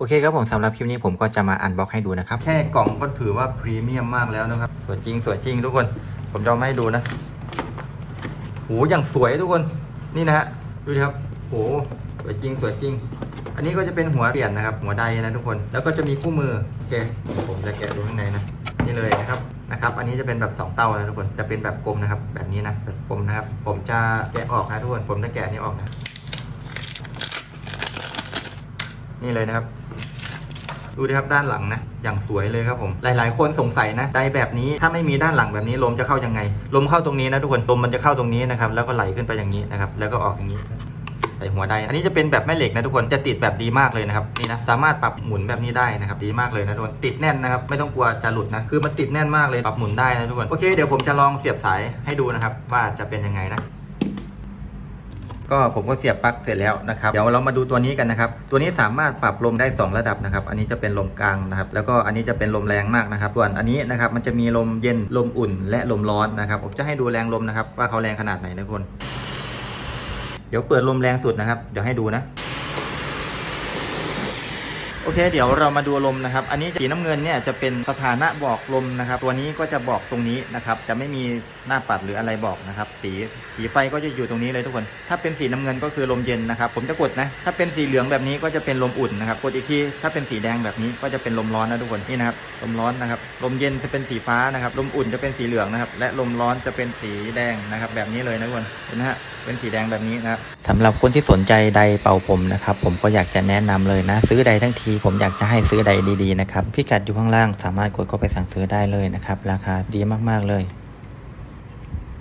โอเคครับผมสำหรับคลิปนี้ผมก็จะมาอันบ็อกให้ดูนะครับ แค่กล่องก็ถือว่าพรีเมียมมากแล้วนะครับ สวยจริงสวยจริงทุกคน ผมจะมาให้ดูนะโหอย่างสวยทุกคน นี่นะฮะ ดูดิครับโหสวยจริงสวยจริง อันนี้ก็จะเป็นหัวเปลี่ยนนะครับ หัวไดนะทุกคน แล้วก็จะมีคู่มือ โอเค ผมจะแกะดูข้างในนะ นี่เลยนะครับนะครับอันนี้จะเป็นแบบสองเต้านะทุกคน จะเป็นแบบกลมนะครับ แบบนี้นะแบบกลมนะครับ ผมจะแกะออกนะทุกคน ผมจะแกะนี่ออกนะ นี่เลยนะครับ ดูดิครับด้านหลังนะ อย่างสวยเลยครับผม หลาย ๆ คนสงสัยนะไดแบบนี้ถ้าไม่มีด้านหลังแบบนี้ลมจะเข้ายังไง ลมเข้าตรงนี้นะทุกคนลมมันจะเข้าตรงนี้นะครับแล้วก็ไหลขึ้นไปอย่างนี้นะครับแล้วก็ออกอย่างนี้ใส่หัวไดอันนี้จะเป็นแบบแม่เหล็กนะทุกคน จะติดแบบดีมากเลยนะครับ นี่นะ สามารถปรับหมุนแบบนี้ได้นะครับ ดีมากเลยนะทุกคน ติดแน่นนะครับ ไม่ต้องกลัวจะหลุดนะ คือมันติดแน่นมากเลย ปรับหมุนได้นะทุกคน โอเค เดี๋ยวผมจะลองเสียบสายให้ดูนะครับ ว่าจะเป็นยังไงนะ ก็ผมก็เสียบปลั๊กเสร็จแล้วนะครับเดี๋ยวเรามาดูตัวนี้กันนะครับ ตัวนี้สามารถปรับลมได้ 2 ระดับนะครับ อันนี้จะเป็นลมกลางนะครับ แล้วก็อันนี้จะเป็นลมแรงมากนะครับส่วนอันนี้นะครับมันจะมีลมเย็นลมอุ่น และลมร้อนนะครับผมจะให้ดูแรงลมนะครับ ว่าเขาแรงขนาดไหนนะทุกคน เดี๋ยวเปิดลมแรงสุดนะครับ เดี๋ยวให้ดูนะ โอเค เดี๋ยวเรามาดูลมนะครับ อันนี้สีน้ำเงินเนี่ยจะเป็นสถานะบอกลมนะครับ ตัวนี้ก็จะบอกตรงนี้นะครับ จะไม่มีหน้าปัดหรืออะไรบอกนะครับ สีสีไฟก็จะอยู่ตรงนี้เลยทุกคน ถ้าเป็นสีน้ำเงินก็คือลมเย็นนะครับ ผมจะกดนะ ถ้าเป็นสีเหลืองแบบนี้ก็จะเป็นลมอุ่นนะครับ กดอีกที ถ้าเป็นสีแดงแบบนี้ก็จะเป็นลมร้อนนะทุกคน นี่นะครับ ลมร้อนนะครับ ลมเย็นจะเป็นสีฟ้านะครับ ลมอุ่นจะเป็นสีเหลืองนะครับ และลมร้อนจะเป็นสีแดงนะครับ แบบนี้เลยนะทุกคน เห็นไหมฮะ เป็นสีแดงแบบนี้นะครับ สำหรับคนที่สนใจใดเป่าผมนะครับ ผมก็อยากจะแนะนำเลยนะ ซื้อใดทั้งทีผมอยากจะให้ซื้อใดดีๆนะครับพิกัดอยู่ข้างล่างสามารถกดเข้าไปสั่งซื้อได้เลยนะครับ ราคาดีมากๆเลย